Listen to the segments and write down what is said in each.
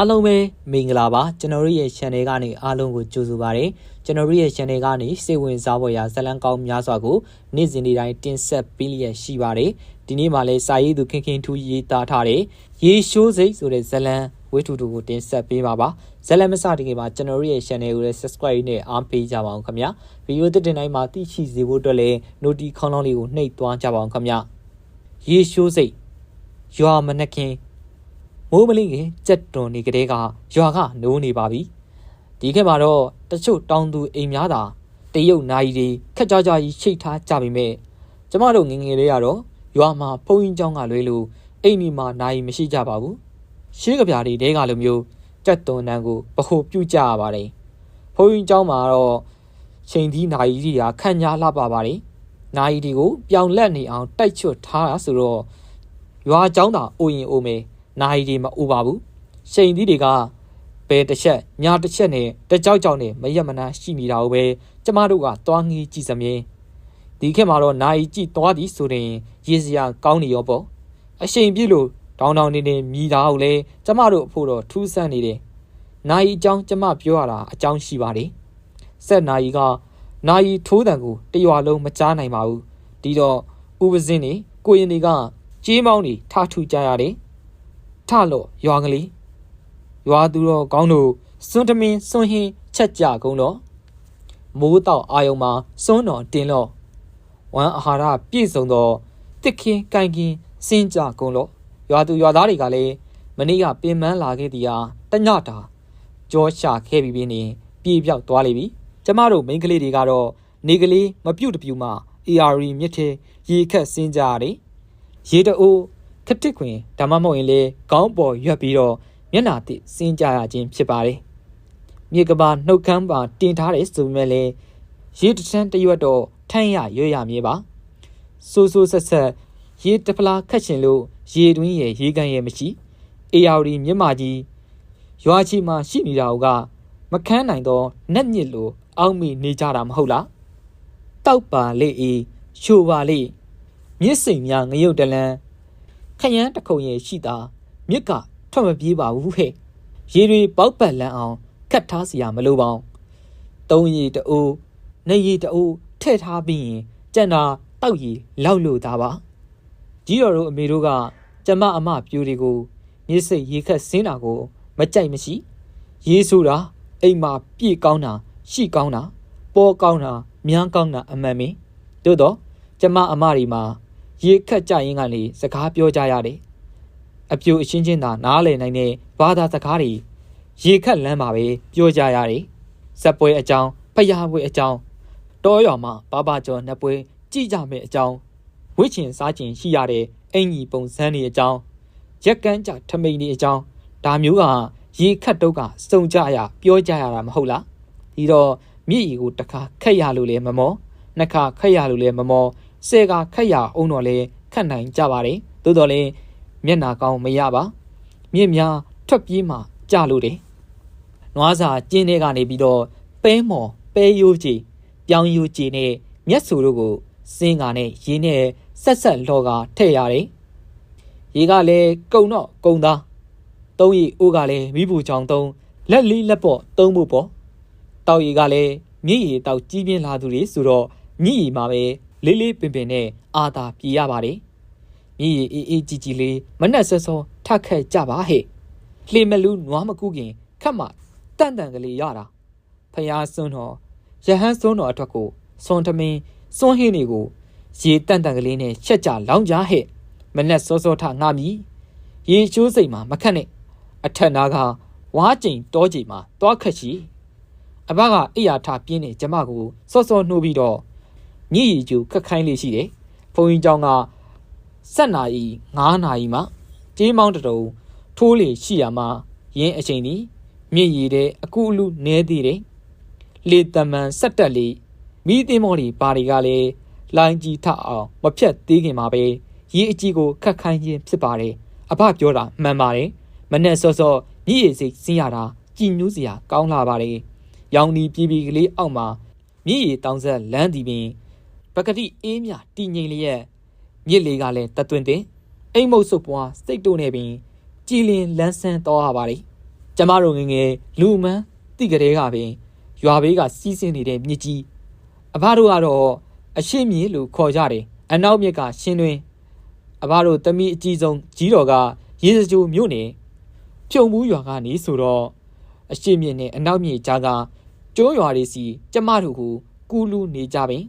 အားလုံးပဲမင်္ဂလာပါကျွန်တော်တို့ရဲ့ channel ကနေအားလုံးကိုကြိုဆိုပါရစေကျွန်တော်တို့ရဲ့ channel ကနေစိတ်ဝင်စားဖို့ရာဇလန်းကောင်းများစွာကိုနေ့စဉ်နေ့တိုင်းတင်ဆက်ပေးလျက်ရှိပါတယ်ဒီနေ့မှလည်းစာရေးသူခင်ခင်ထူးရေးသားထားတဲ့ရေရှိုးစိတ်ဆိုတဲ့ဇလန်းဝိထုတူကိုတင်ဆက်ပေးပါပါဇလန်းမစတင်ခင်မှာကျွန်တော်တို့ရဲ့ channel ကိုလည်း subscribe နဲ့အားပေးကြပါအောင်ခင်ဗျာဗီဒီယိုတစ်တင်တိုင်းမှာသိရှိစေဖို့အတွက်လည်း notification ခေါင်းလောင်းလေးကိုနှိပ်သွားကြပါအောင်ခင်ဗျာရေရှိုးစိတ်ရွာမနှခင် မိုးမလင်းခင်ကြက်တွန်နေကြတဲ့ကရွာကနိုးနေပါပြီဒီခေတ်မှာတော့တချို့တောင်သူအိမ်များသာတရုတ်နိုင်တွေခက်ကြကြကြီးရှိတ်ထားကြပေမဲ့ကျမတို့ငငယ်လေးကတော့ရွာမှာဖုံရင်ကျောင်းကလွဲလို့အိမ်ဒီမှာနိုင်မရှိကြပါဘူးရှေးကပြားတွေတဲကလိုမျိုးကြက်တွန်တန်းကိုဗဟိုပြုတ်ကြရပါတယ်ဖုံရင်ကျောင်းမှာတော့ချိန်သီးနိုင်ကြီးတွေကခန့်ညာလှပပါတယ်နိုင်ကြီးတွေကိုပြောင်လက်နေအောင်တိုက်ချွတ်ထားတာဆိုတော့ရွာကျောင်းသာအိုရင်အိုမယ် နိုင်ဒီမအိုပါဘူးရှိန်သီးတွေကဘယ်တစ်ချက်ညာတစ်ချက်နဲ့တကြောက်ကြောက်နဲ့မရက်မနာရှိနေတာကိုပဲကျမတို့ကသွားငေးကြည့်စမြင်ဒီခေတ်မှာတော့နိုင်ကြည့်သွားသည်ဆိုရင်ရေစရာကောင်းနေရောပေါ့အရှိန်ပြည့်လို့တောင်းတောင်းနေနေမြည်တာကိုလည်းကျမတို့အဖို့တော့ထူးဆန်းနေတယ်နိုင်အကြောင်းကျမပြောရတာအကြောင်းရှိပါတယ်ဆက်နိုင်ကနိုင်ထိုးတံကိုတရွာလုံးမကြားနိုင်ပါဘူးဒီတော့ဥပဇင်းနေကိုရင်တွေကကြေးမောင်းနေထထူကြရတယ် ထလို့ရွာကလေးရွာသူတော်ကောင်းတို့စွန်းတမင်းစွန်းဟင်းချက်ကြကုန်တော့မိုးတော့အာယုံမှာစွန်းတော်တင်လို့ဝမ်းအာဟာရပြည့်စုံသောတစ်ခင်းကိုင်ကင်းစင်းကြကုန်လို့ရွာသူရွာသားတွေကလည်းမနေ့ကပင်မလာခဲ့သည်ဟာတညတာကြောရှာခဲ့ပြီးပြင်းနေပြေးပြောက်သွားလိမ့်ပြီကျမတို့မိန်းကလေးတွေကတော့နေကလေးမပြုတ်တပြူမှ AR မြစ်ထဲရေခက်စင်းကြရတယ်ရေတအိုး ခတစ်ခွင်ဒါမှမဟုတ်ရင်လေခေါင်းပေါ်ရွက်ပြီးတော့မျက်နာတိစင်းကြရခြင်းဖြစ်ပါတယ်မြေကဘာနှုတ်ခမ်းပါတင်ထားတယ်ဆိုပေမဲ့လေရေတထန်းတရွက်တော့ထန်းရရွရမြေပါဆူဆူဆက်ဆက်ရေတဖလားခတ်ချင်လို့ရေတွင်းရဲ့ရေကန်ရဲ့မရှိအေယာဝတီမြစ်မကြီးရွာချီမှာရှိနေတာကမခန်းနိုင်တော့နက်ညစ်လို့အောက်မိနေကြတာမဟုတ်လားတောက်ပါလေအေးရှိုပါလေမြစ်စိမ်များငရုတ်တလန်း ခရမ်းတခုံရဲ့ရှိတာမြစ်ကထွက်မပြေးပါဘူးဟဲ့ရေတွေပေါက်ပတ်လန်းအောင်ကတ်ထားစရာမလိုပါဘူးသုံးရီတအိုးနှစ်ရီတအိုးထည့်ထားပြီးရင်ကြံတာတောက်ရီလောက်လို့သားပါကြီးတော်တို့အမေတို့ကကျမအမပြူတွေကိုမြစ်စိတ်ရေခက်စင်းတာကိုမကြိုက်မရှိရေးဆိုတာအိမ်မှာပြည့်ကောင်းတာရှိကောင်းတာပေါ်ကောင်းတာမြန်းကောင်းတာအမှန်မင်းတို့တော့ကျမအမတွေမှာ ရေခက်ကြရင်ကလေစကားပြောကြရတယ်အပြိုအချင်းချင်းသာနားလည်နိုင်တဲ့ဘာသာစကားတွေရေခက်လမ်းမှာပဲပြောကြရတယ်ဇက်ပွဲအကြောင်းဖျားပွဲအကြောင်းတောရွာမှာဘာဘာကျော်နှစ်ပွဲကြည့်ကြမယ်အကြောင်းဝိချင်စားချင်ရှိရတဲ့အင်ကြီးပုံစံတွေအကြောင်းရက်ကန်းကြထမိန်တွေအကြောင်းဒါမျိုးကရေခတ်တုတ်ကစုံကြရပြောကြရတာမဟုတ်လားဒီတော့မြည်ရီကိုတစ်ခါခက်ရလို့လေမမောနှစ်ခါခက်ရလို့လေမမော ဆဲကခက်ရအောင်တော့လေခတ်နိုင်ကြပါတယ်သို့တော်လည်းမျက်နာကောင်းမရပါမြင့်များထွက်ပြေးမှကြလို့တယ်နွားစာကျင်းထဲကနေပြီးတော့ပဲမော်ပဲယိုးကြီးပြောင်းယိုးကြီးနဲ့မျက်စုတို့ကိုစင်းကာနဲ့ရင်းနဲ့ဆက်ဆက်လောကထည့်ရတယ်ရေကလည်းကုံတော့ကုံသားသုံးရီအိုးကလည်းမိဘူးချောင်သုံးလက်လေးလက်ပေါ့သုံးဖို့ပေါ့တောက်ရီကလည်းမြင့်ရီတောက်ကြီးပြင်းလာသူတွေဆိုတော့ညီရီမှာပဲ လေးလေးပင်ပင်နဲ့အာသာပြေရပါတယ်မြည်ရအေးအေးကြည်ကြည်လေးမနှက်ဆွဆွထခက်ကြပါဟဲ့လှေမလူနွားမကူခင်ခတ်မှတန်တန်ကလေးရတာဖျားစွန်းတော်ရဟန်းစွန်းတော်အတွက်ကိုစွန်တမင်းစွန်းဟင်းတွေကိုရေတန်တန်ကလေးနဲ့ချက်ကြလောင်းကြဟဲ့မနှက်စောစောထငါမြည်ရေချိုးစိတ်မှာမခက်နဲ့အထက်နာကဝါးကျင်တောကျင်မှာတွားခက်ရှိအဘကအိယာထပြင်းနေကျမကိုစောစောနှိုးပြီးတော့ ညည်ရီကျူခက်ခိုင်းလေးရှိတယ်။ဘုံကြီးကျောင်းက7နာရီ9နာရီမှကြေးမောင်းတတုံထိုးလေရှိရမှာရင်းအချိန်သည်မြင့်ရည်တဲ့အကူအလူနဲသေးတယ်။လေတမန်ဆက်တက်လေးမိသင်းမော်ဒီပါတွေကလည်းလိုင်းကြီးထအောင်မဖြတ်သေးခင်မှာပဲရေအကြီးကိုခက်ခိုင်းခြင်းဖြစ်ပါတယ်။အဖပြောတာမှန်ပါတယ်။မနဲ့စောစောညည်ရည်စိတ်စင်းရတာကြည်ညိုးစရာကောင်းလာပါတယ်။ရောင်ဒီပြည်ပြည်ကလေးအောက်မှာမြည်ရီတောင်ဆက်လမ်းဒီပင် ပကတိအေးမြတည်ငြိမ်လျက်မြစ်လေးကလည်းတသွင်တင်အိမ်မုတ်ဆုပ်ပွားစိတ်တို့နဲ့ပင်ကြည်လင်လန်းဆန်းတော်ရပါလေကျမတို့ငယ်ငယ်လူမှန်းတိကလေးကပင်ရွာဘေးကစီးဆင်းနေတဲ့မြစ်ကြီးအဘတို့ကတော့အရှိမြေလို့ခေါ်ကြတယ်အနောက်မြစ်ကရှင်းတွင်အဘတို့တမိအကြီးဆုံးကြီးတော်ကရေစကြိုမြို့နယ်ဖြုံမှုရွာကနေဆိုတော့အရှိမြစ်နဲ့အနောက်မြစ်ကြားကကျွန်းရွာတွေစီကျမတို့ကိုကူးလူနေကြပင်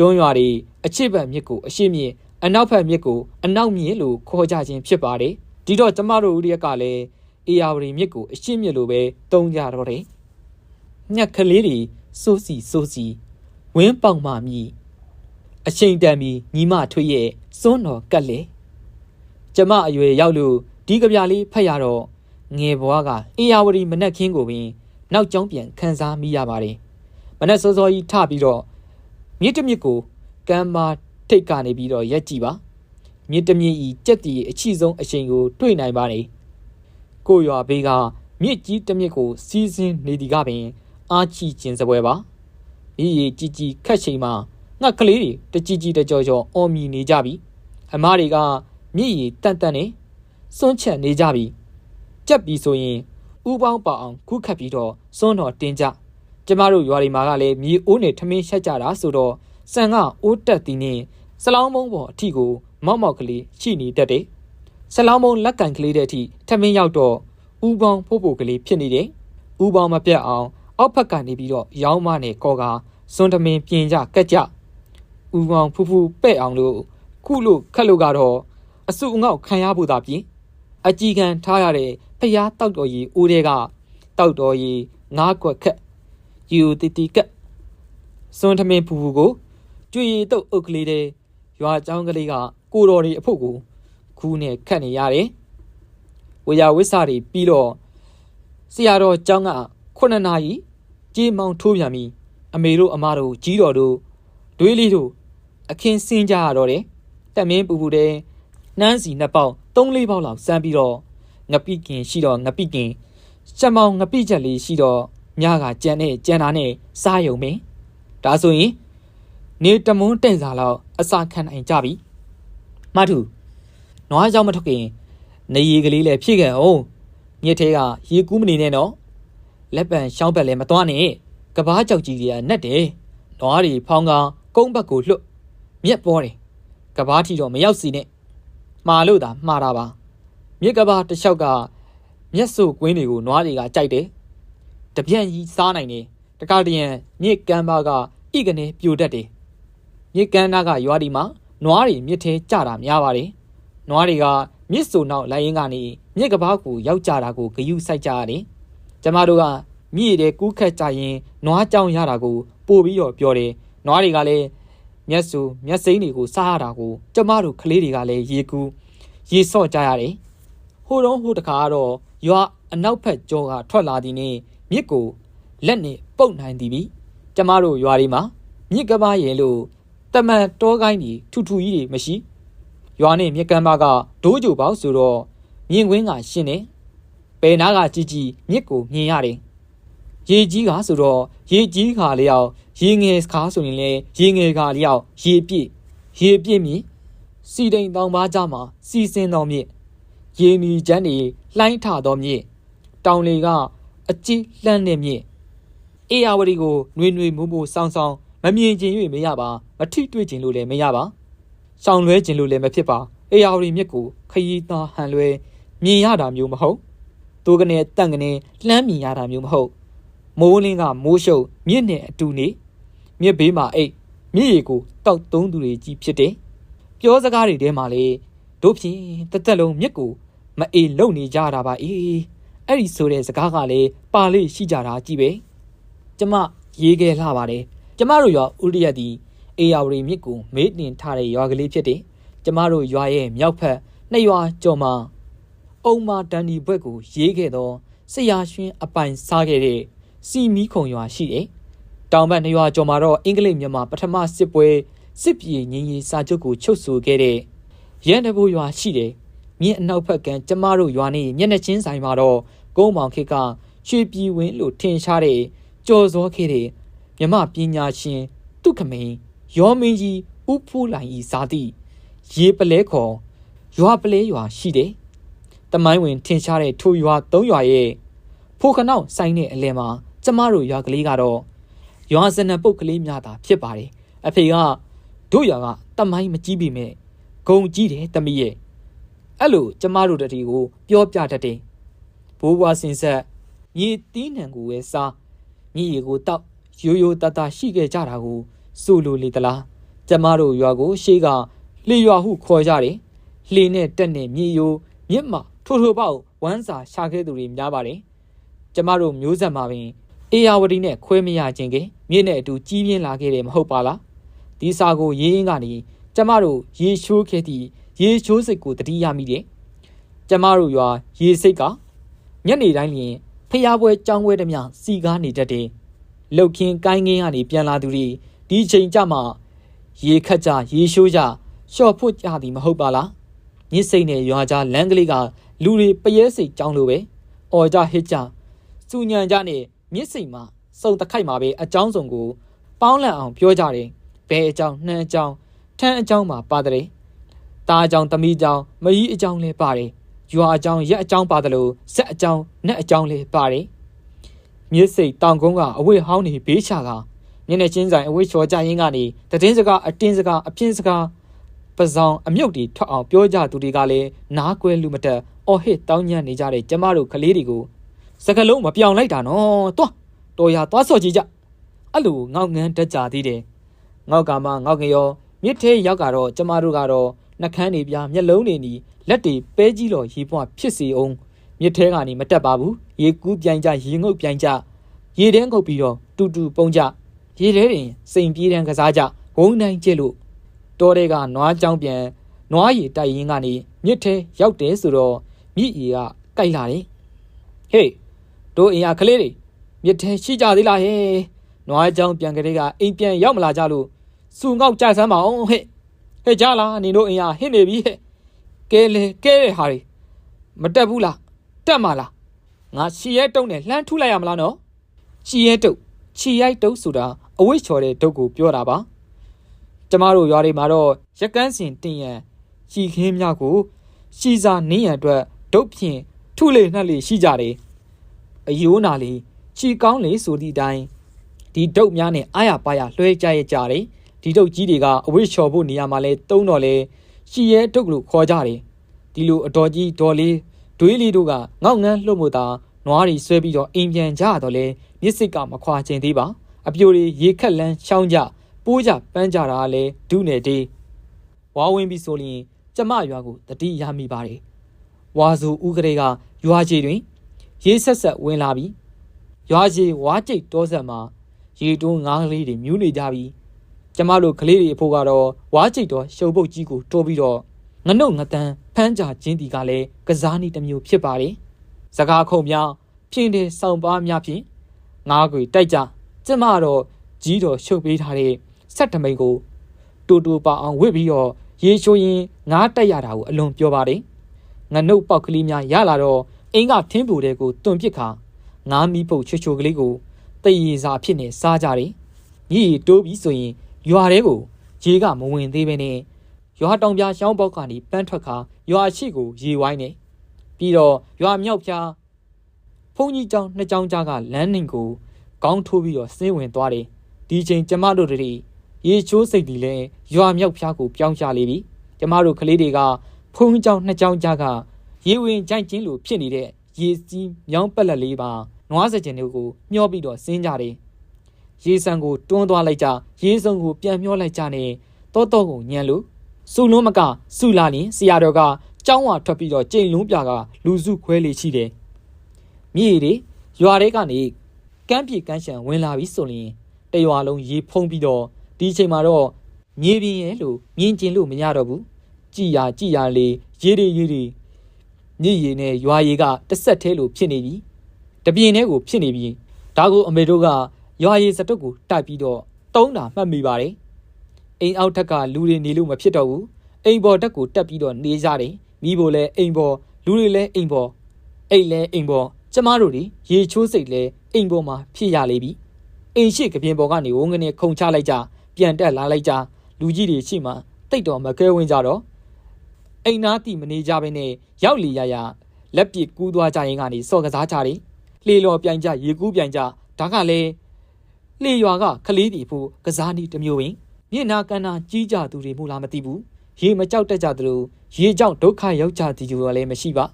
ကျွန်းရွာတွေအချစ်ဘက်မြစ်ကိုအရှိမြစ်အနောက်ဘက်မြစ်ကိုအနောက်မြစ်လို့ခေါ်ကြခြင်းဖြစ်ပါတယ်ဒီတော့ကျမတို့ဦးရက်ကလည်းအေယာဝတီမြစ်ကိုအရှိမြစ်လိုပဲတုံးကြတော့တယ်ညက်ကလေးတွေစိုးစီစိုးစီဝင်းပေါင်မှမြည်အချိန်တန်ပြီးညီမထွေးရဲ့စွန်းတော်ကတ်လေကျမအရွယ်ရောက်လို့ဒီကဗျာလေးဖတ်ရတော့ငယ်ဘွားကအေယာဝတီမနက်ခင်းကိုပင် နောက်ကျောင်းပြန်ခန်းစားမိရပါတယ်မနက်စောစောကြီးထပြီးတော့ မြစ်တမြစ်ကိုကမ်းပါထိတ်ကနေပြီးတော့ရက်ကြည့်ပါမြစ်တမြစ်ဤကြက်တီအချီဆုံးအချိန်ကိုတွေ့နိုင်ပါတယ်ကိုရွာဘေးကမြစ်ကြီးတမြစ်ကိုစီးစင်းနေဒီကပင် အားချီခြင်းစပွဲပါမြည်ရည်ကြီးကြီးခက်ချိန်မှာငှက်ကလေးတွေတကြီးကြီးတကြောကြောအော်မြည်နေကြပြီအမားတွေကမြည်ရည်တန်တန်နေစွန့်ချက်နေကြပြီကြက်ပြီဆိုရင်ဥပေါင်းပါအောင်ခုခတ်ပြီးတော့စွန့်တော်တင်ကြ ကျမတို့ရွာတွေမှာကလည်းမြေအိုးနဲ့ထမင်းရှက်ကြတာဆိုတော့ဆန်ကအိုးတက်သည်နဲ့စလောင်းမုံပေါ်အထီကိုမောက်မောက်ကလေးရှိနေတတ်တယ်ဆလောင်းမုံလက်ကန်ကလေးတဲ့အထိထမင်းရောက်တော့ဥပေါင်းဖို့ဖို့ကလေးဖြစ်နေတယ်ဥပေါင်းမပြတ်အောင် အောက်ဖက်ကနေပြီးတော့ရောင်းမနဲ့ကောကစွန်တမင်ပြင်ကြကက်ကြဥပေါင်းဖူးဖူးပဲ့အောင်လို့ခုလို့ခက်လို့ကတော့အစုအငေါက်ခံရဖို့သာပြင်အကြည်ခံထားရတဲ့ဖျားတောက်တော်ကြီးအိုးတဲ့ကတောက်တော်ကြီးငားကွက်ခက် ရီယိုတီတီကက်စွန်းထမင်းဖူဖူကိုကြွေတုပ်အုပ်ကလေးတဲ့ရွာချောင်းကလေးကကိုတော်တွေအဖို့ကိုခူးနဲ့ခတ်နေရတယ်ဝေယဝိဆာတွေပြီးတော့ဆရာတော်ကျောင်းက9နာရီကြေးမောင်ထိုးပြန်ပြီးအမေတို့အမတို့ကြီးတော်တို့ဒွေးလေးတို့အခင်းစင်းကြရတော့တယ်တက်မင်းပူပူတဲ့နှမ်းစီနှစ်ပေါက်သုံးလေးပေါက်လောက်စမ်းပြီးတော့ငပိကင်ရှိတော့ငပိကင်ချက်မောင်ငပိချက်လေးရှိတော့ ညကကြံနဲ့ကြံတာနဲ့စားယုံမင်းဒါဆိုရင်နေတမွန်းတင့်စာလောက်အစာခံနိုင်ကြပြီမထုနွားကြောင်မထုတ်ခင်နေရီကလေးလည်းဖြည့်ခဲ့အောင်မြစ်သေးကရေကူးမနေနဲ့နော်လက်ပံရှောင်းဘက်လည်းမသွားနဲ့ကဘာကြောက်ကြီးတွေကနက်တယ်နွားတွေဖောင်းကကုန်းဘက်ကိုလွတ်မြက်ပေါ်တယ်ကဘာထီတော့မရောက်စီနဲ့မှားလို့သာမှားတာပါမြစ်ကဘာတစ်လျှောက်ကမျက်စုပ်ကွင်းတွေကိုနွားတွေကကြိုက်တယ် တပြန့်ကြီးစားနိုင်တယ်တခါတည်းရန်မြစ်ကမ်းပါကဣကနေပြိုတတ်တယ်မြစ်ကမ်းနားကရွာဒီမှာနွားတွေမြစ်ထဲကျတာများပါတယ်နွားတွေကမြစ်စုံနောက်လိုင်းရင်ကနေမြစ်ကဘာကိုရောက်ကြတာကိုဂယုစိုက်ကြရတယ်ကျမတို့ကမြစ်ရဲကူးခတ်ကြရင်နွားကြောင်ရတာကိုပို့ပြီးတော့ပြောတယ်နွားတွေကလည်းမျက်စုမျက်စိမ်းတွေကိုစားရတာကိုကျမတို့ကလေးတွေကလည်းရေကူးရေဆော့ကြရတယ်ဟိုတုန်းဟိုတခါကတော့ရွာအနောက်ဖက်ကျောကထွက်လာသည်နဲ့ မြစ်ကိုလက်နဲ့ပုတ်နိုင်သည်ပြီကျမတို့ရွာဒီမှာမြစ်ကပားရဲလို့တမန်တောကိုင်းကြီးထူထူကြီးတွေမရှိရွာနဲ့မြက်ကမ်းပါကဒိုးကြိုပေါက်ဆိုတော့မြင်ကွင်းကရှင်းတယ်ဘယ်နာကကြီးကြီးမြစ်ကိုမြင်ရတယ်ရေကြီးကဆိုတော့ရေကြီးခါလျောက်ရေငယ်ခါဆိုရင်လည်းရေငယ်ခါလျောက်ရေပြည့်ရေပြည့်မြင့်စီတိန်တောင်ပါးကြမှာစီစင်းတော်မြင့်ရေမီချမ်းတွေလှိုင်းထတော်မြင့်တောင်လေက အကြည့်လှမ်းတဲ့မြင့်အေယာဝတီကိုနှွေနှွေမိုးမိုးဆောင်းဆောင်းမမြင်ခြင်း၍မရပါမထိတွေ့ခြင်းလို့လည်းမရပါရှောင်လွဲခြင်းလို့လည်းမဖြစ်ပါအေယာဝတီမြစ်ကိုခရီးသားဟန်လွဲမြင်ရတာမျိုးမဟုတ်တိုးကနေတန့်ကနေလှမ်းမြင်ရတာမျိုးမဟုတ်မိုးလင်းကမိုးရှုပ်မြစ်နဲ့အတူနေမြစ်ဘေးမှာအိတ်မြစ်ရီကိုတောက်သုံးသူတွေကြီးဖြစ်တယ်ပြောစကားတွေထဲမှာလေတို့ဖြင့်တက်တက်လုံးမြစ်ကိုမအေးလုံနေကြတာပါအေး အဲ့ဒီဆိုတဲ့စကားကလည်းပါလေးရှိကြတာကြည့်ပဲကျမရေးခဲ့လှပါတယ်ကျမတို့ရွာဥရိယတ်ဒီအေယာဝတီမြစ်ကိုမေးတင်ထားတဲ့ရွာကလေးဖြစ်တယ်ကျမတို့ရွာရဲ့မြောက်ဖက်နှစ်ရွာကျော်မှာအုံမာတန်ဒီဘွက်ကိုရေးခဲ့သောဆရာရွှင်အပိုင်စားခဲ့တဲ့စီမီခုံရွာရှိတယ်တောင်ဘက်နှစ်ရွာကျော်မှာတော့အင်္ဂလိပ်မြန်မာပထမစစ်ပွဲစစ်ပြေငင်းကြီးစာချုပ်ကိုချုပ်ဆိုခဲ့တဲ့ရန်တဘူရွာရှိတယ်မြင်းအနောက်ဘက်ကကျမတို့ရွာနေမျက်နှာချင်းဆိုင်မှာတော့ ကုန်းမောင်ခေတ်ကရွှေပြည်ဝင်းလို့ထင်ရှားတဲ့ကြော်စောခဲ့တဲ့မြမပညာရှင်သူခမိန်ရောမင်းကြီးဥဖူးလိုင်ဤဇာတိရေပလဲခေါ်ရွာပလဲရွာရှိတယ်တမိုင်းဝင်ထင်ရှားတဲ့ထိုရွာ၃ရွာရဲ့ဖိုခနောက်ဆိုင်တဲ့အလဲမှာကျမတို့ရွာကလေးကတော့ရွာစနပုတ်ကလေးများတာဖြစ်ပါတယ်အဖေကတို့ရွာကတမိုင်းမကြီးပြီမဲ့ဂုံကြီးတယ်တမီးရဲ့အဲ့လိုကျမတို့တတီကိုပြောပြတတ်တယ် ဘိုးဘွားစင်ဆက်မြေတီးနှံကိုပဲစားမြေရီကိုတောက်ရိုးရိုးတတရှိခဲ့ကြတာကိုစိုးလိုလေသလားကျမတို့ရွာကိုရှေးကလေရွာဟုခေါ်ကြတယ်လှေနဲ့တက်နဲ့မြေယိုမြစ်မထိုးထိုးပေါက်ဝမ်းစာရှာခဲ့သူတွေများပါတယ်ကျမတို့မျိုးဆက်မှာပင်အေယာဝတီနဲ့ခွဲမရခြင်းကမြစ်နဲ့အတူကြီးပြင်းလာခဲ့တယ်မဟုတ်ပါလားဒီစာကိုရေးရင်းကနေကျမတို့ရေရှိုးခဲ့သည့်ရေရှိုးစိတ်ကိုတတိယမိတယ်ကျမတို့ရွာရေစိတ်က ညနေတိုင်းလျင်ဖျားပွဲကြောင်းပွဲတမျှစီကားနေတတ်တယ်လှုပ်ခင်းကိုင်းငင်းကနေပြန်လာသူတွေဒီချိန်ကြမှာရေခတ်ကြရေရှိုးကြရှော့ဖို့ကြသည်မဟုတ်ပါလားမြစ်စိတ်နဲ့ရွာကြားလမ်းကလေးကလူတွေပရဲစိတ်ကြောင်းလိုပဲအော်ကြဟစ်ကြစူညံကြနဲ့မြစ်စိတ်မှာစုံတခိုက်မှာပဲအကြောင်းစုံကိုပေါင်းလန့်အောင်ပြောကြတယ်ဘဲအကြောင်းနှမ်းအကြောင်းထန်းအကြောင်းမှာပါတယ်တာအကြောင်းသမီးအကြောင်းမကြီးအကြောင်းလည်းပါတယ် ရွာအကြောင်းရက်အကြောင်းပါတယ်လို့ဇက်အကြောင်းနက်အကြောင်းလည်းပါတယ်မြစ်စိတ်တောင်ကုန်းကအဝိဟောင်းနေဘေးချကမျက်နှာချင်းဆိုင်အဝိချော်ကြရင်းကနေတည်င်းစကားအတင်းစကားအပြင်းစကားပဇောင်အမြုပ်တီထွက်အောင်ပြောကြသူတွေကလည်းနားကွဲလူမတက်အော်ဟစ်တောင်းညံ့နေကြတဲ့ကျမတို့ကလေးတွေကိုစကလုံးမပြောင်လိုက်တာနော်တွားတော်ရသွားစော့ကြည့်ကြအဲ့လိုငေါငန်းတက်ကြသေးတယ်ငေါကမှငေါကရောမြစ်ထဲရောက်ကတော့ကျမတို့ကတော့ နှကန်းနေပြမျက်လုံးတွေနီလက်တွေပဲကြီးလော်ရေပွားဖြစ်စီအောင်မြစ်ထဲကနေမတက်ပါဘူးရေကူးပြိုင်ကြရေငုပ်ပြိုင်ကြရေတန်းခုတ်ပြီးတော့တူတူပုံကြရေထဲတွင်စိန်ပြေးတန်းကစားကြဝုန်းတိုင်းကျစ်လို့တောထဲကနွားကြောင်းပြန်နွားရီတိုက်ရင်ကနေမြစ်ထဲရောက်တယ်ဆိုတော့မြစ်ရီကကြိုက်လာတယ်ဟေးတို့အင်ရကလေးတွေမြစ်ထဲရှိကြသေးလားဟဲ့နွားကြောင်းပြန်ကလေးကအိမ်ပြန်ရောက်မလာကြလို့စူငေါက်ကြဆမ်းပါအောင်ဟဲ့ ဟဲ့ကြလားနင်တို့အင်ရဟစ်နေပြီဟဲ့ကဲလေကဲတဲ့ဟာတွေမတက်ဘူးလားတက်မှာလားငါရှီရဲတုံးနဲ့လှမ်းထုလိုက်ရမလားနော်ရှီရဲတုံးချီရိုက်တုံးဆိုတာအဝိချော်တဲ့ဒုတ်ကိုပြောတာပါကျမတို့ရွာတွေမှာတော့ရက်ကန်းစင်တင်ရန်ရှီခင်းများကိုရှီစာနင်းရန်အတွက်ဒုတ်ဖြင့်ထုလေနှက်လေရှိကြတယ်အယိုးနာလေချီကောင်းလေဆိုသည့်အတိုင်းဒီဒုတ်များနဲ့အာရပါရလွှဲကြရကြတယ် ဒီဒုတ်ကြီးတွေကအဝိချော်ဖို့နေရာမှာလဲတုံးတော့လဲရှီရဲဒုတ်လို့ခေါ်ကြတယ်ဒီလိုအတော်ကြီးဒေါ်လေးဒွေးလေးတို့ကငေါက်ငန်းလှုပ်မှုသာနွားတွေဆွဲပြီးတော့အိမ်ပြန်ကြတော့လဲမြစ်စစ်ကမခွာခြင်းသေးပါအပြိုတွေရေခက်လန်းရှောင်းကြပိုးကြပန်းကြတာလဲဒုနယ်တေးဝါဝင်ပြီးဆိုရင်ကျမရွာကိုတတိရမိပါတယ်ဝါစုဥကလေးကရွာကြီးတွင် ရေဆက်ဆက်ဝင်လာပြီးရွာကြီးဝါကျိတ်တောဆက်မှာရေတွန်းငါးကလေးတွေမြူးနေကြပြီး ကျမတို့ကလေးတွေအဖို့ကတော့ဝါကျိတ်တော်ရှုပ်ပုတ်ကြီးကိုတိုးပြီးတော့ငနှုတ်ငတန်းဖမ်းကြခြင်းဒီကလည်းကစားနည်းတစ်မျိုးဖြစ်ပါတယ်။စကားခုံများဖြင်းတဲ့စောင်းပါးများဖြင့်ငါးကွေတိုက်ကြကျမတော့ကြီးတော်ရှုပ်ပေးထားတဲ့ဆက်တမိန်ကိုတူတူပါအောင်ဝစ်ပြီးတော့ရေချိုးရင်ငါးတက်ရတာကိုအလွန်ပြောပါတယ်။ငနှုတ်ပေါက်ကလေးများရလာတော့အင်းကထင်းပူတဲ့ကိုတွန်ပစ်ခါငါးမီးပုတ်ချွချိုကလေးကိုတည်ရည်စာဖြစ်နေစားကြတယ်။ညီတိုးပြီးဆိုရင် ရွာထဲကိုရေကမဝင်သေးပဲနဲ့ရွာတောင်ပြရှောင်းပေါက်ကနေပန်းထွက်ခါရွာရှိကိုရေဝိုင်းနေပြီးတော့ရွာမြောက်ပြဖုန်ကြီးကျောင်းနှစ်ကျောင်းကြားကလမ်းနှင်ကိုကောင်းထိုးပြီးတော့ဆင်းဝင်သွားတယ်ဒီချိန်ကျမတို့တွေရေချိုးစိတ်ဒီလဲရွာမြောက်ပြကိုပြောင်းချလေပြီကျမတို့ကလေးတွေကဖုန်ကြီးကျောင်းနှစ်ကျောင်းကြားကရေဝင်ကြိုက်ချင်းလိုဖြစ်နေတဲ့ရေစီးမြောင်းပက်လက်လေးပါနွားစကြင်တွေကိုမျောပြီးတော့ဆင်းကြတယ် ရေဆန်ကိုတွန်းသွားလိုက်ကြရေစုံကိုပြန်မျောလိုက်ကြနေတောတော့ကိုညံလို့စုလုံးမကစုလာရင်ဆရာတော်ကကြောင်းဝါထွက်ပြီးတော့ကြိမ်လုံးပြကလူစုခွဲလေရှိတယ်မြေတွေရွာတွေကနေကမ်းပြေကမ်းရှံဝင်လာပြီးဆိုရင်တရွာလုံးရေဖုံးပြီးတော့ဒီချိန်မှာတော့မြေပြင်ရဲ့လို့မြင်ကျင်လို့မရတော့ဘူးကြည်ရကြည်ရလေရေတွေရေတွေမြေရေနဲ့ရွာရေကတဆက်သေးလို့ဖြစ်နေပြီတပြင်းထဲကိုဖြစ်နေပြီဒါကိုအမေတို့က ရွာရည်စတုတ်ကိုတိုက်ပြီးတော့တုံးတာမှတ်မိပါတယ်အိမ်အောက်ထက်ကလူတွေနေလို့မဖြစ်တော့ဘူးအိမ်ပေါ်တက်ကိုတက်ပြီးတော့နေကြတယ်မိဖို့လဲအိမ်ပေါ်လူတွေလဲအိမ်ပေါ်အိတ်လဲအိမ်ပေါ်ကျမတို့တွေရေချိုးစိတ်လဲအိမ်ပေါ်မှာဖြစ်ရလေပြီအိမ်ရှိကပြင်ပေါ်ကနေဝုန်းကနေခုံချလိုက်ကြပြန်တက်လာလိုက်ကြလူကြီးတွေရှိမှတိတ်တော်မကဲဝင်ကြတော့အိမ်နာတီမနေကြဘဲနဲ့ရောက်လီရရလက်ပစ်ကူးသွားကြရင်ကနေစော့ကစားကြတယ်လှေလော်ပြိုင်ကြရေကူးပြိုင်ကြဒါကလည်း လှေရွာကကလေးတီဖို့ကစားနည်းတစ်မျိုးပင်မျက်နာကန်းနာကြီးကြသူတွေမို့လားမသိဘူးရေမကြောက်တတ်ကြသလိုရေကြောင့်ဒုက္ခရောက်ကြသည်တို့လည်းမရှိပါ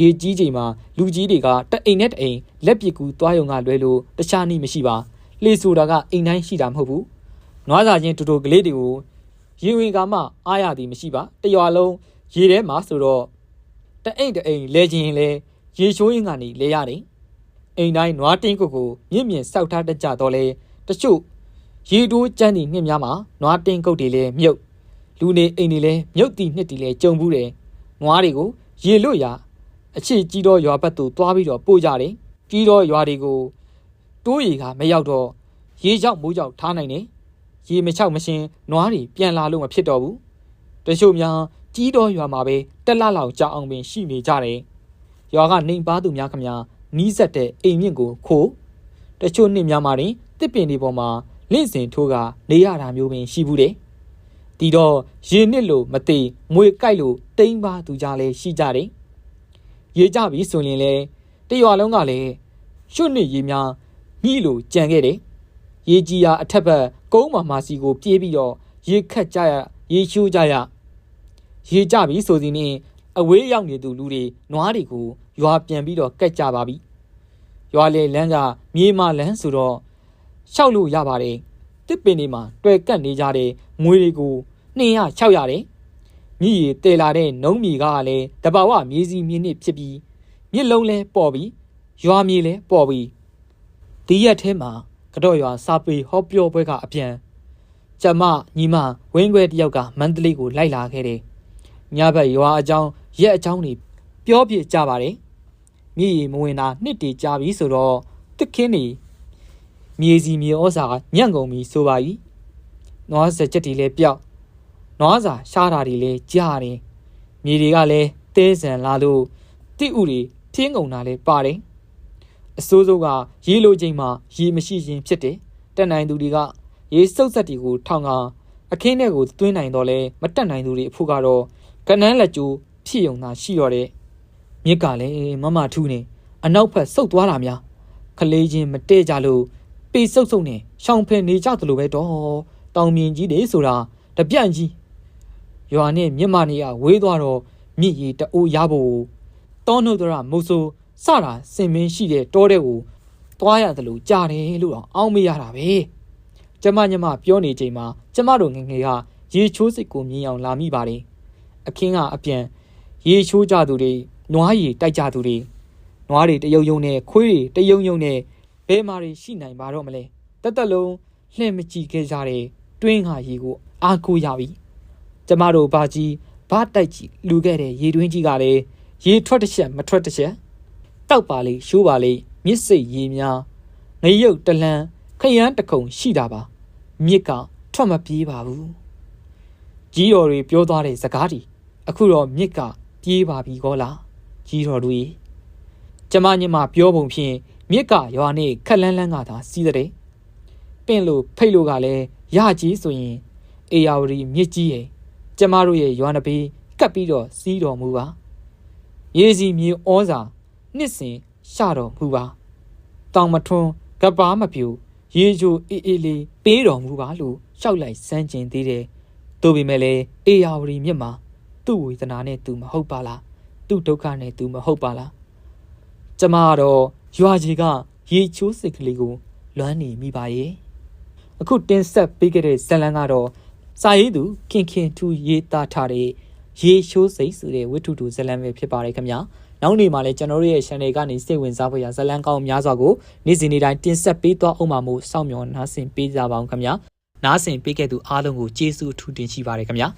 ရေကြီးချိန်မှာလူကြီးတွေကတအိမ်နဲ့တအိမ်လက်ပစ်ကူးသွားရုံကလွဲလို့တခြားနည်းမရှိပါလှေဆိုတာကအိမ်တိုင်းရှိတာမဟုတ်ဘူးနွားစာချင်းတူတူကလေးတွေကိုရေဝင်ကမှအားရသည်မရှိပါတရွာလုံးရေထဲမှာဆိုတော့တအိမ်တအိမ်လဲခြင်းလဲရေချိုးရင်ကနေလဲရတယ် အိမ်တိုင်းနွားတင်းကုတ်ကိုမြင့်မြင့်စောက်ထားတတ်ကြတော့လဲတချို့ရေတိုးကျန်းသည့်နှစ်များမှာနွားတင်းကုတ်တွေလဲမြုပ်လူနေအိမ်တွေလဲမြုပ်တီနှစ်တီလဲကြုံဘူးတယ်နွားတွေကိုရေလွတ်ရာအချစ်ကြီးတော့ရွာဘက်သို့သွားပြီးတော့ပို့ကြတယ်ကြီးတော့ရွာတွေကိုတိုးရီကမရောက်တော့ရေကြောက်မိုးကြောက်ထားနိုင်တယ်ရေမချောက်မရှင်နွားတွေပြန်လာလို့မဖြစ်တော့ဘူးတချို့များကြီးတော့ရွာမှာပဲတက်လလောက်ကြောက်အောင်ပင်ရှိနေကြတယ်ရွာကနေပါသူများခမများ နီးစက်တဲ့အိမ်မြင့်ကိုခိုးတချို့နှစ်များမှာတင်တစ်ပင်တွေပေါ်မှာလင့်စင်ထိုးကနေရတာမျိုးပင်ရှိဘူးတယ်ဒီတော့ရေနစ်လို့မသေးမွေကြိုက်လို့တိမ့်ပါသူကြလဲရှိကြတယ်ရေကြပြီဆိုရင်လေတရွာလုံးကလည်းရွှွတ်နစ်ရေများညှိလို့ကြံခဲ့တယ်ရေကြီးရာအထက်ဘက်ကုန်းမာမာစီကိုပြေးပြီးတော့ရေခတ်ကြရရေချိုးကြရရေကြပြီဆိုစီနဲ့အဝေးရောက်နေသူလူတွေနွားတွေကို ရွာပြန်ပြီးတော့ကတ်ကြပါပြီရွာလေလန်းကမြေမာလန်းဆိုတော့ရှောက်လို့ရပါတယ်တစ်ပင်တွေမှာတွေ့ကတ်နေကြတဲ့ငွေတွေကိုနှင်းရ၆ရတယ်မြည်ရတဲလာတဲ့နုံးမြေကလည်းတဘာဝမြေစီမြေနစ်ဖြစ်ပြီးမြစ်လုံးလဲပေါ်ပြီးရွာမြေလဲပေါ်ပြီးဒီရက်ထဲမှာကတော့ရွာစာပေဟောပြောပွဲကအပြန်ကျမညီမဝင်းခွဲတယောက်ကမန္တလေးကိုလိုက်လာခဲ့တယ်ညဘက်ရွာအကြောင်းရက်အကြောင်းတွေ ပြောပြကြပါတယ်မြေရီမဝင်တာနှစ်တည်ကြပြီဆိုတော့တစ်ခင်းနေမြေစီမြေဩစာကညံ့ကုန်ပြီဆိုပါ၏နွားစက်ချက်တွေလည်းပျောက်နွားစာရှားတာတွေလည်းကြားတယ်မြေတွေကလည်းတဲဆန်လာလို့တိဥတွေထင်းကုန်တာလည်းပါတယ်အစိုးစိုးကရေလိုချိန်မှာရေမရှိရင်ဖြစ်တယ်တက်နိုင်သူတွေကရေစုပ်ဆက်တွေကိုထောင်ကအခင်းထဲကိုသွင်းနိုင်တော့လဲမတက်နိုင်သူတွေအဖို့ကတော့ကနန်းလက်ကျိုးဖြစ်ုံသာရှိတော့တဲ့ မြစ်ကလည်းမမထူးနေအနောက်ဖက်ဆုတ်သွားတာများခလေးချင်းမတည့်ကြလို့ပေဆုပ်ဆုပ်နဲ့ရှောင်ဖယ်နေကြသလိုပဲတော့တောင်မြင်ကြီးတွေဆိုတာတပြန့်ကြီးရွာနဲ့မြစ်မနေရဝေးသွားတော့မြစ်ရီတအိုးရဖို့တောနှုတ်ဒရမုတ်ဆိုးစတာစင်မင်းရှိတဲ့တောတဲ့ကိုသွားရတယ်လို့ကြားတယ်လို့တော့အောင်းမရတာပဲကျမညမပြောနေချိန်မှာကျမတို့ငငယ်ကရေချိုးစစ်ကိုမြင်အောင်လာမိပါတယ်အခင်းကအပြန်ရေချိုးကြသူတွေ နွားရီတိုက်ကြသူတွေနွားတွေတယုံယုံနဲ့ခွေးတွေတယုံယုံနဲ့ဘဲမာတွေရှိနိုင်ပါတော့မလဲတက်တက်လုံးလှည့်မကြည့်ခဲ့ကြတဲ့တွင်းဟာရေကိုအားကိုးရပြီကျမတို့ဘာကြီးဘာတိုက်ကြီးလူခဲ့တဲ့ရေတွင်းကြီးကလည်းရေထွက်တစ်ချက်မထွက်တစ်ချက်တောက်ပါလေရှိုးပါလေမြစ်စိတ်ရေများငရုတ်တလန်းခရမ်းတခုံရှိတာပါမြစ်ကထွက်မပြေးပါဘူးကြီးတော်တွေပြောသွားတဲ့စကားတွေအခုတော့မြစ်ကပြေးပါပြီကောလား ကြီးတော်တွေကျမညမပြောပုံဖြင့်မြစ်ကရွာနေခက်လန်းလန်းကသာစီးတဲ့ပင့်လို့ဖိတ်လို့ကလည်းရကြီးဆိုရင်အေယာဝတီမြစ်ကြီးရဲ့ကျမတို့ရဲ့ရွာနဘေးကပ်ပြီးတော့စီးတော်မူပါရေစီမြေဩဇာနှစ်စဉ်ရှတော်မူပါတောင်မထွန်းကပားမပြူရေချိုအေးအေးလေးပေးတော်မူပါလို့ရှောက်လိုက်စမ်းကျင်သေးတယ်တို့ပေမဲ့လည်းအေယာဝတီမြစ်မှာသူ့ဝေဒနာနဲ့သူမဟုတ်ပါလား သူ့ဒုက္ခနဲ့သူမဟုတ်ပါလားကျမကတော့ရွာကြီးကရေချိုးစစ်ကလေးကိုလွမ်းနေမိပါရဲ့အခုတင်ဆက်ပေးခဲ့တဲ့ဇလန်ကတော့စာရေးသူခင်ခင်ထူရေးသားထားတဲ့ရေချိုးစိတ်ဆိုတဲ့ဝတ္ထုတူဇလန်ပဲဖြစ်ပါတယ်ခင်ဗျာနောက်နေ့မှာလည်းကျွန်တော်တို့ရဲ့ channel ကနေစိတ်ဝင်စားဖို့ရဇလန်ကောင်းများစွာကိုနေ့စဉ်နေ့တိုင်းတင်ဆက်ပေးသွားအောင်ပါမို့စောင့်မျှော်နားဆင်ပေးကြပါအောင်ခင်ဗျာနားဆင်ပေးခဲ့သူအားလုံးကိုကျေးဇူးအထူးတင်ရှိပါတယ်ခင်ဗျာ